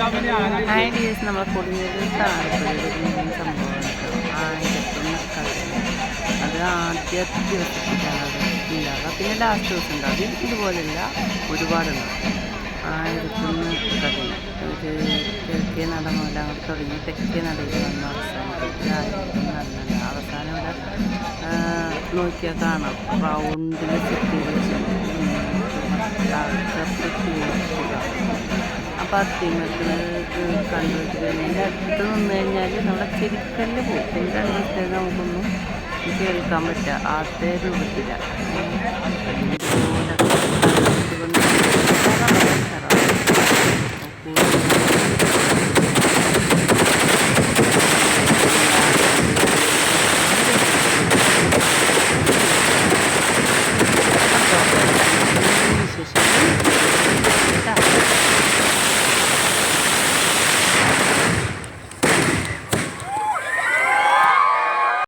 Hi നമ്മൾ ഉണ്ടാവുക പിന്നെ ലാസ്റ്റ് ദിവസം ഉണ്ടാവും എനിക്ക് ഇതുപോലെയല്ല ഒരുപാടുണ്ട് ആയിരത്തൊന്ന് കളി ഒരു കിഴക്കേ നട മുതൽ തുടങ്ങി തെക്കേ നടയിൽ വന്ന അവസാനം നടന്നുണ്ട് അവസാനം ഇവിടെ നോക്കിയാൽ കാണാം. റൗണ്ടിൽ സെറ്റ് അപ്പം കണ്ടുവച്ചിരുന്നു എന്റെ അടുത്ത് നിന്ന് കഴിഞ്ഞാൽ നമ്മുടെ ചെരിക്കല്ല് പോകും രണ്ട് ദിവസത്തേക്ക് നമുക്കൊന്നും കേൾക്കാൻ പറ്റുക ആദ്യ രൂപത്തിലാണ്